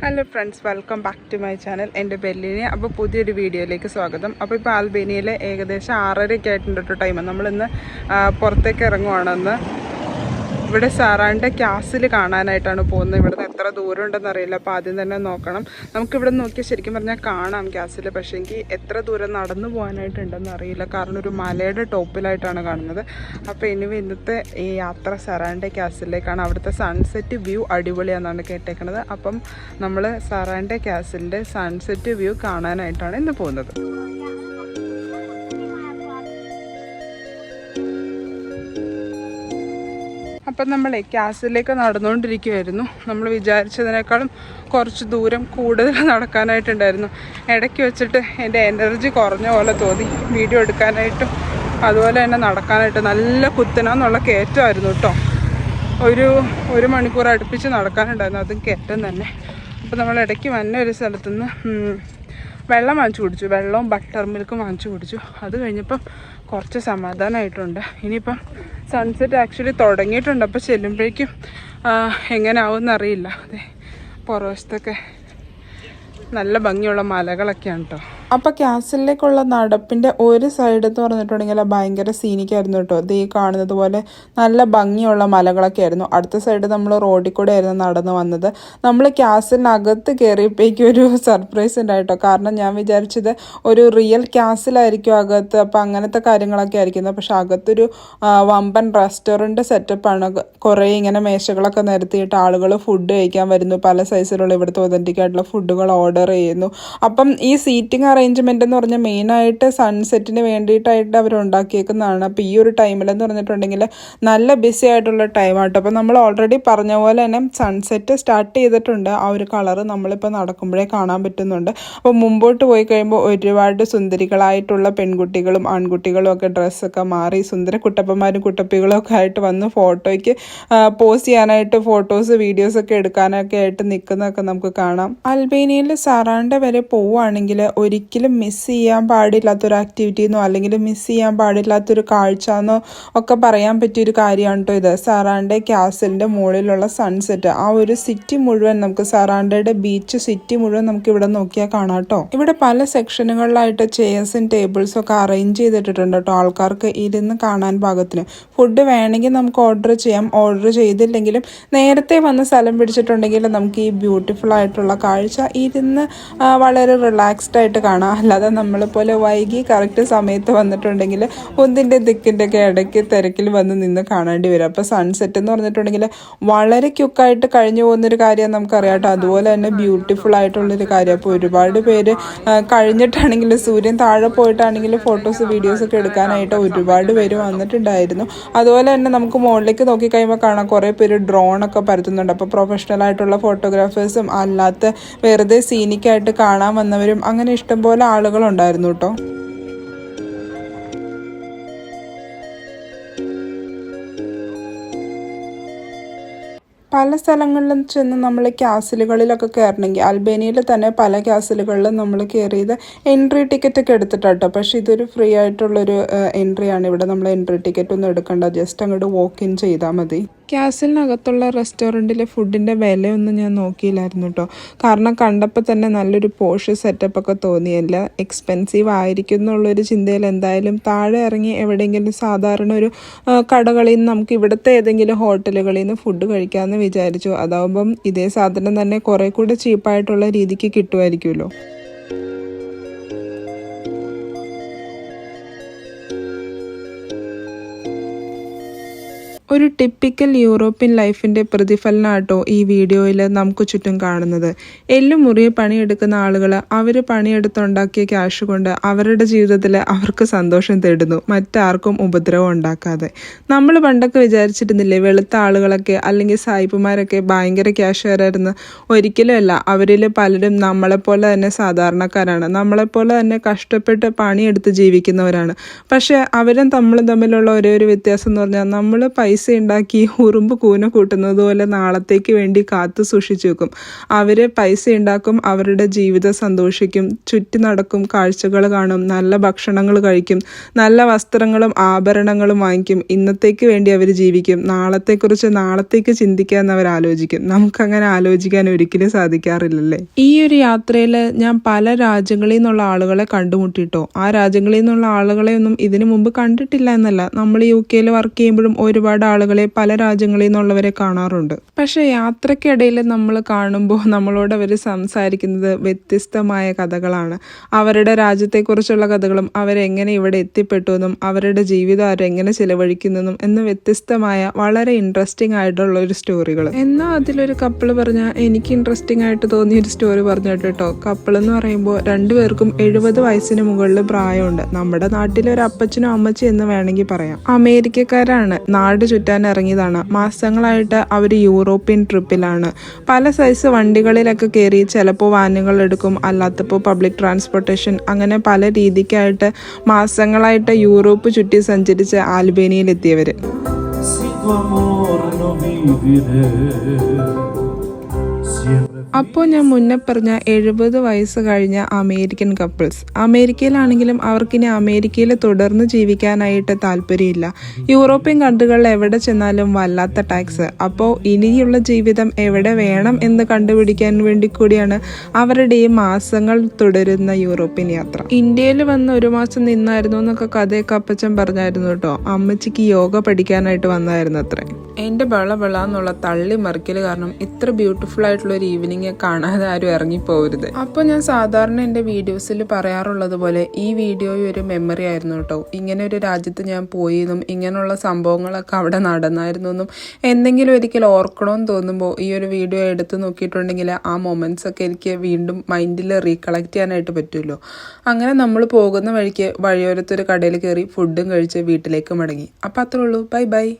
Hello friends welcome back to my channel എന്റെ ബെല്ലിനെ അപ്പോൾ പുതിയൊരു വീഡിയോയിലേക്ക് സ്വാഗതം. അപ്പോൾ ഇപ്പോൾ ആൽബേനിയയിലെ ഏകദേശം ആറരയൊക്കെ ആയിട്ടുണ്ട് കേട്ടോ ടൈം നമ്മളിന്ന് പുറത്തേക്ക് ഇറങ്ങുവാണെന്ന് ഇവിടെ സാറാന്റെ ക്യാസിൽ കാണാനായിട്ടാണ് പോകുന്നത്. ഇവിടുന്ന് എത്ര ദൂരം ഉണ്ടെന്ന് അറിയില്ല അപ്പോൾ ആദ്യം തന്നെ നോക്കണം. നമുക്കിവിടെ നോക്കിയാൽ ശരിക്കും പറഞ്ഞാൽ കാണാം ക്യാസിൽ. പക്ഷേ എനിക്ക് എത്ര ദൂരം നടന്നു പോകാനായിട്ടുണ്ടെന്ന് അറിയില്ല. കാരണം ഒരു മലയുടെ ടോപ്പിലായിട്ടാണ് കാണുന്നത്. അപ്പോൾ ഇനി ഇന്നത്തെ ഈ യാത്ര സാറാന്റെ ക്യാസിലേക്കാണ്. അവിടുത്തെ സൺസെറ്റ് വ്യൂ അടിപൊളിയാണെന്നാണ് കേട്ടേക്കണത്. അപ്പം നമ്മൾ സാറാന്റെ ക്യാസിലിന്റെ സൺസെറ്റ് വ്യൂ കാണാനായിട്ടാണ് ഇന്ന് പോകുന്നത്. അപ്പം നമ്മൾ ക്യാസിലേക്ക് നടന്നുകൊണ്ടിരിക്കുമായിരുന്നു നമ്മൾ വിചാരിച്ചതിനേക്കാളും കുറച്ച് ദൂരം കൂടുതൽ നടക്കാനായിട്ടുണ്ടായിരുന്നു. ഇടയ്ക്ക് വെച്ചിട്ട് എന്റെ എനർജി കുറഞ്ഞ പോലെ തോന്നി. വീഡിയോ എടുക്കാനായിട്ടും അതുപോലെ തന്നെ നടക്കാനായിട്ട് നല്ല കുത്തനാന്നുള്ള കയറ്റമായിരുന്നു കേട്ടോ. ഒരു ഒരു മണിക്കൂർ അടുപ്പിച്ച് നടക്കാനുണ്ടായിരുന്നു. അതും കയറ്റം തന്നെ. അപ്പോൾ നമ്മൾ ഇടയ്ക്ക് വന്ന ഒരു സ്ഥലത്തുനിന്ന് വെള്ളം വാങ്ങിച്ചു കുടിച്ചു. വെള്ളവും ബട്ടർ മിൽക്കും വാങ്ങിച്ചു കുടിച്ചു. അത് കഴിഞ്ഞപ്പം കുറച്ച് സമാധാനമായിട്ടുണ്ട് ഇനിയിപ്പം സൺസെറ്റ് ആക്ച്വലി തുടങ്ങിയിട്ടുണ്ട്. അപ്പോൾ ചെല്ലുമ്പോഴേക്കും എങ്ങനെ ആവുമെന്ന് അറിയില്ല. അതെ പുറവശത്തൊക്കെ നല്ല ഭംഗിയുള്ള മലകളൊക്കെയാണ് കേട്ടോ അപ്പോൾ ക്യാസിലേക്കുള്ള നടപ്പിന്റെ ഒരു സൈഡ് എന്ന് പറഞ്ഞിട്ടുണ്ടെങ്കിൽ ഭയങ്കര സീനിക്കായിരുന്നു കേട്ടോ. ഇത് ഈ കാണുന്നത് പോലെ നല്ല ഭംഗിയുള്ള മലകളൊക്കെ ആയിരുന്നു. അടുത്ത സൈഡ് നമ്മൾ റോഡിൽ കൂടെ ആയിരുന്നു നടന്നു വന്നത്. നമ്മൾ ക്യാസിനകത്ത് കയറിയപ്പോഴേക്കും ഒരു സർപ്രൈസ് ഉണ്ടായിട്ടോ കാരണം ഞാൻ വിചാരിച്ചത് ഒരു റിയൽ ക്യാസിലായിരിക്കും അകത്ത്. അപ്പോൾ അങ്ങനത്തെ കാര്യങ്ങളൊക്കെ ആയിരിക്കുന്നത് പക്ഷെ അകത്തൊരു വമ്പൻ റെസ്റ്റോറന്റ് സെറ്റപ്പാണ് കുറേ ഇങ്ങനെ മേശകളൊക്കെ നിരത്തിയിട്ട് ആളുകൾ ഫുഡ് കഴിക്കാൻ വരുന്നു. പല സൈസിലുള്ള ഇവിടുത്തെ ഒതന്റിക് ഫുഡുകൾ ഓർഡർ ചെയ്യുന്നു. അപ്പം ഈ സീറ്റിംഗ് അറേഞ്ച്മെന്റ് എന്ന് പറഞ്ഞാൽ മെയിനായിട്ട് സൺസെറ്റിന് വേണ്ടിയിട്ടായിട്ട് അവർ ഉണ്ടാക്കിയേക്കുന്നതാണ്. അപ്പോൾ ഈ ഒരു ടൈമിലെന്ന് പറഞ്ഞിട്ടുണ്ടെങ്കിൽ നല്ല ബിസി ആയിട്ടുള്ള ടൈമാട്ടോ അപ്പോൾ നമ്മൾ ഓൾറെഡി പറഞ്ഞ പോലെ തന്നെ സൺസെറ്റ് സ്റ്റാർട്ട് ചെയ്തിട്ടുണ്ട്. ആ ഒരു കളറ് നമ്മളിപ്പോൾ നടക്കുമ്പോഴേ കാണാൻ പറ്റുന്നുണ്ട്. അപ്പോൾ മുമ്പോട്ട് പോയി കഴിയുമ്പോൾ ഒരുപാട് സുന്ദരികളായിട്ടുള്ള പെൺകുട്ടികളും ആൺകുട്ടികളും ഒക്കെ ഡ്രസ്സൊക്കെ മാറി സുന്ദര കുട്ടപ്പന്മാരും കുട്ടപ്പികളും ഒക്കെ ആയിട്ട് വന്ന് ഫോട്ടോയ്ക്ക് പോസ്റ്റ് ചെയ്യാനായിട്ട് ഫോട്ടോസ് വീഡിയോസ് ഒക്കെ എടുക്കാനൊക്കെ ആയിട്ട് നിൽക്കുന്നതൊക്കെ നമുക്ക് കാണാം. അൽബേനിയയിൽ സറാണ്ട വരെ പോവുകയാണെങ്കിൽ ഒരിക്കലും മിസ് ചെയ്യാൻ പാടില്ലാത്തൊരു ആക്ടിവിറ്റി എന്നോ അല്ലെങ്കിൽ മിസ് ചെയ്യാൻ പാടില്ലാത്തൊരു കാഴ്ച എന്നോ ഒക്കെ പറയാൻ പറ്റിയൊരു കാര്യമാണ് കേട്ടോ ഇത്. സറാണ്ടെ ക്യാസലിന്റെ മുകളിലുള്ള സൺസെറ്റ് ആ ഒരു സിറ്റി മുഴുവൻ നമുക്ക് സറാണ്ടയുടെ ബീച്ച് സിറ്റി മുഴുവൻ നമുക്ക് ഇവിടെ നോക്കിയാൽ കാണാം കേട്ടോ ഇവിടെ പല സെക്ഷനുകളിലായിട്ട് ചെയർസും ടേബിൾസും ഒക്കെ അറേഞ്ച് ചെയ്തിട്ടുണ്ട് കേട്ടോ ആൾക്കാർക്ക് ഇരുന്ന് കാണാൻ പാകത്തിന് ഫുഡ് വേണമെങ്കിൽ നമുക്ക് ഓർഡർ ചെയ്യാം. ഓർഡർ ചെയ്തില്ലെങ്കിലും നേരത്തെ വന്ന് സ്ഥലം പിടിച്ചിട്ടുണ്ടെങ്കിൽ നമുക്ക് ഈ ബ്യൂട്ടിഫുൾ ആയിട്ടുള്ള കാഴ്ച ഇരുന്ന് വളരെ റിലാക്സ്ഡ് ആയിട്ട് കാണാം. അല്ലാതെ നമ്മളെപ്പോലെ വൈകി കറക്റ്റ് സമയത്ത് വന്നിട്ടുണ്ടെങ്കിൽ ഒന്നിന്റെ ദിക്കിന്റെ ഒക്കെ ഇടയ്ക്ക് തിരക്കിൽ വന്ന് നിന്ന് കാണേണ്ടി വരും. അപ്പോൾ സൺസെറ്റ് എന്ന് പറഞ്ഞിട്ടുണ്ടെങ്കിൽ വളരെ ക്യുക്കായിട്ട് കഴിഞ്ഞു പോകുന്നൊരു കാര്യം നമുക്കറിയാം കേട്ടോ. അതുപോലെ തന്നെ ബ്യൂട്ടിഫുൾ ആയിട്ടുള്ളൊരു കാര്യം അപ്പോൾ ഒരുപാട് പേര് കഴിഞ്ഞിട്ടാണെങ്കിലും സൂര്യൻ താഴെ പോയിട്ടാണെങ്കിൽ ഫോട്ടോസ് വീഡിയോസ് ഒക്കെ എടുക്കാനായിട്ട് ഒരുപാട് പേര് വന്നിട്ടുണ്ടായിരുന്നു. അതുപോലെ തന്നെ നമുക്ക് മുകളിലേക്ക് നോക്കിക്കഴിയുമ്പോൾ കാണാം കുറേ പേര് ഡ്രോൺ ഒക്കെ പരത്തുന്നുണ്ട്. അപ്പോൾ പ്രൊഫഷണൽ ആയിട്ടുള്ള ഫോട്ടോഗ്രാഫേഴ്സും അല്ലാത്ത വെറുതെ സീനിക്കായിട്ട് കാണാൻ വന്നവരും അങ്ങനെ ഇഷ്ടംപോലെ ആളുകളുണ്ടായിരുന്നു കേട്ടോ. പല സ്ഥലങ്ങളിലും ചെന്ന് നമ്മൾ ക്യാസിലുകളിലൊക്കെ കയറണമെങ്കിൽ അൽബേനിയയിൽ തന്നെ പല ക്യാസിലുകളിലും നമ്മൾ കയറിയത് എൻട്രി ടിക്കറ്റ് ഒക്കെ എടുത്തിട്ടാട്ടോ പക്ഷേ ഇതൊരു ഫ്രീ ആയിട്ടുള്ളൊരു എൻട്രി ആണ് ഇവിടെ നമ്മൾ എൻട്രി ടിക്കറ്റ് ഒന്നും എടുക്കേണ്ട. ജസ്റ്റ് അങ്ങോട്ട് വാക്ക് ഇൻ ചെയ്താൽ മതി. ക്യാസിലിനകത്തുള്ള റെസ്റ്റോറന്റിലെ ഫുഡിന്റെ വിലയൊന്നും ഞാൻ നോക്കിയില്ലായിരുന്നു കേട്ടോ കാരണം കണ്ടപ്പോൾ തന്നെ നല്ലൊരു പോഷ് സെറ്റപ്പ് ഒക്കെ തോന്നിയല്ല. എക്സ്പെൻസീവ് ആയിരിക്കും എന്നുള്ളൊരു ചിന്തയിൽ എന്തായാലും താഴെ ഇറങ്ങി എവിടെയെങ്കിലും സാധാരണ ഒരു കടകളിൽ നിന്ന് നമുക്ക് ഇവിടുത്തെ ഏതെങ്കിലും ഹോട്ടലുകളിൽ നിന്ന് ഫുഡ് കഴിക്കാമെന്ന് വിചാരിച്ചു. അതാവുമ്പം ഇതേ സാധനം തന്നെ കുറേ കൂടെ ചീപ്പായിട്ടുള്ള രീതിക്ക് കിട്ടുമായിരിക്കുമല്ലോ. ഒരു ടിപ്പിക്കൽ യൂറോപ്യൻ ലൈഫിന്റെ പ്രതിഫലനമാട്ടോ ഈ വീഡിയോയിൽ നമുക്ക് ചുറ്റും കാണുന്നത്. എല്ലും മുറിയെ പണിയെടുക്കുന്ന ആളുകൾ അവർ പണിയെടുത്തുണ്ടാക്കിയ ക്യാഷ് കൊണ്ട് അവരുടെ ജീവിതത്തിൽ അവർക്ക് സന്തോഷം തേടുന്നു. മറ്റാർക്കും ഉപദ്രവം ഉണ്ടാക്കാതെ. നമ്മൾ പണ്ടൊക്കെ വിചാരിച്ചിരുന്നില്ലേ വെളുത്ത ആളുകളൊക്കെ അല്ലെങ്കിൽ സായിപ്പുമാരൊക്കെ ഭയങ്കര ക്യാഷുകാരായിരുന്നു ഒരിക്കലുമല്ല അവരിൽ പലരും നമ്മളെപ്പോലെ തന്നെ സാധാരണക്കാരാണ്. നമ്മളെപ്പോലെ തന്നെ കഷ്ടപ്പെട്ട് പണിയെടുത്ത് ജീവിക്കുന്നവരാണ്. പക്ഷേ അവരും നമ്മളും തമ്മിലുള്ള ഒരേ ഒരു വ്യത്യാസം എന്ന് പറഞ്ഞാൽ നമ്മൾ പൈസ ഉണ്ടാക്കി ഉറുമ്പ് കൂന കൂട്ടുന്നത് പോലെ നാളത്തേക്ക് വേണ്ടി കാത്തു സൂക്ഷിച്ചു വെക്കും അവർ പൈസ ഉണ്ടാക്കും അവരുടെ ജീവിതം സന്തോഷിക്കും. ചുറ്റി നടക്കും കാഴ്ചകൾ കാണും നല്ല ഭക്ഷണങ്ങൾ കഴിക്കും നല്ല വസ്ത്രങ്ങളും ആഭരണങ്ങളും വാങ്ങിക്കും. ഇന്നത്തേക്ക് വേണ്ടി അവർ ജീവിക്കും. നാളത്തെക്കുറിച്ച് നാളത്തേക്ക് ചിന്തിക്കാൻ അവർ ആലോചിക്കും. നമുക്കങ്ങനെ ആലോചിക്കാൻ ഒരിക്കലും സാധിക്കാറില്ലല്ലേ? ഈ ഒരു യാത്രയിൽ ഞാൻ പല രാജ്യങ്ങളിൽ നിന്നുള്ള ആളുകളെ കണ്ടുമുട്ടിട്ടോ? ആ രാജ്യങ്ങളിൽ നിന്നുള്ള ആളുകളെ ഒന്നും ഇതിനു മുമ്പ് കണ്ടിട്ടില്ല എന്നല്ല. നമ്മൾ യു കെയിൽ വർക്ക് ചെയ്യുമ്പോഴും ഒരുപാട് ആളുകളെ പല രാജ്യങ്ങളിൽ നിന്നുള്ളവരെ കാണാറുണ്ട്. പക്ഷെ യാത്രക്കിടയിൽ നമ്മൾ കാണുമ്പോൾ നമ്മളോട് അവർ സംസാരിക്കുന്നത് വ്യത്യസ്തമായ കഥകളാണ്. അവരുടെ രാജ്യത്തെക്കുറിച്ചുള്ള കഥകളും അവരെങ്ങനെ ഇവിടെ എത്തിപ്പെട്ടു എന്നും അവരുടെ ജീവിതം അവരെങ്ങനെ ചിലവഴിക്കുന്നതും എന്ന് വ്യത്യസ്തമായ വളരെ ഇൻട്രസ്റ്റിംഗ് ആയിട്ടുള്ള ഒരു സ്റ്റോറികൾ എന്നാൽ അതിലൊരു കപ്പിൾ പറഞ്ഞാൽ എനിക്ക് ഇൻട്രസ്റ്റിംഗ് ആയിട്ട് തോന്നിയ ഒരു സ്റ്റോറി പറഞ്ഞു കേട്ടോ കപ്പിൾ എന്ന് പറയുമ്പോൾ രണ്ടുപേർക്കും എഴുപത് വയസ്സിന് മുകളിൽ പ്രായമുണ്ട്. നമ്മുടെ നാട്ടിലെ ഒരു അപ്പച്ചനും അമ്മച്ചി എന്ന് വേണമെങ്കിൽ പറയാം. അമേരിക്കക്കാരാണ്. നാട് ചുറ്റാൻ ഇറങ്ങിയതാണ് മാസങ്ങളായിട്ട് അവർ യൂറോപ്യൻ ട്രിപ്പിലാണ്. പല സൈസ് വണ്ടികളിലൊക്കെ കയറി ചിലപ്പോൾ വാനുകൾ എടുക്കും. അല്ലാത്തപ്പോൾ പബ്ലിക് ട്രാൻസ്പോർട്ടേഷൻ അങ്ങനെ പല രീതിക്കായിട്ട് മാസങ്ങളായിട്ട് യൂറോപ്പ് ചുറ്റി സഞ്ചരിച്ച് ആൽബേനിയയിലെത്തിയവർ അപ്പോൾ ഞാൻ മുന്നേ പറഞ്ഞ എഴുപത് വയസ്സ് കഴിഞ്ഞ അമേരിക്കൻ കപ്പിൾസ്. അമേരിക്കയിലാണെങ്കിലും അവർക്കിനി അമേരിക്കയിൽ തുടർന്ന് ജീവിക്കാനായിട്ട് താല്പര്യമില്ല. യൂറോപ്യൻ കൺട്രികളിൽ എവിടെ ചെന്നാലും വല്ലാത്ത ടാക്സ്. അപ്പോൾ ഇനിയുള്ള ജീവിതം എവിടെ വേണം എന്ന് കണ്ടുപിടിക്കാൻ വേണ്ടി കൂടിയാണ് അവരുടെ ഈ മാസങ്ങൾ തുടരുന്ന യൂറോപ്യൻ യാത്ര. ഇന്ത്യയിൽ വന്ന് ഒരു മാസം നിന്നായിരുന്നു എന്നൊക്കെ കഥയൊക്കെ അപ്പച്ചൻ പറഞ്ഞായിരുന്നു കേട്ടോ. അമ്മച്ചിക്ക് യോഗ പഠിക്കാനായിട്ട് വന്നായിരുന്നു അത്രേ. എന്റെ ബള ബള എന്നുള്ള തള്ളി മറിക്കൽ കാരണം ഇത്ര ബ്യൂട്ടിഫുൾ ആയിട്ടുള്ള ഒരു ഈവനിങ് കാണാതെ ആരും ഇറങ്ങിപ്പോകരുത് അപ്പോൾ ഞാൻ സാധാരണ എന്റെ വീഡിയോസിൽ പറയാറുള്ളത് പോലെ ഈ വീഡിയോ ഒരു മെമ്മറി ആയിരുന്നു കേട്ടോ. ഇങ്ങനെ ഒരു രാജ്യത്ത് ഞാൻ പോയി എന്നും ഇങ്ങനെയുള്ള സംഭവങ്ങളൊക്കെ അവിടെ നടന്നായിരുന്നു എന്നും എന്തെങ്കിലും ഒരിക്കൽ ഓർക്കണമെന്ന് തോന്നുമ്പോൾ ഈ ഒരു വീഡിയോ എടുത്ത് നോക്കിയിട്ടുണ്ടെങ്കിൽ ആ മൊമെന്റ്സ് ഒക്കെ എനിക്ക് വീണ്ടും മൈൻഡിൽ റീകളക്ട് ചെയ്യാനായിട്ട് പറ്റുമല്ലോ. അങ്ങനെ നമ്മൾ പോകുന്ന വഴിക്ക് വഴിയോരത്തൊരു കടയിൽ കയറി ഫുഡും കഴിച്ച് വീട്ടിലേക്ക് മടങ്ങി. അപ്പോൾ അത്രേ ഉള്ളൂ. Bye bye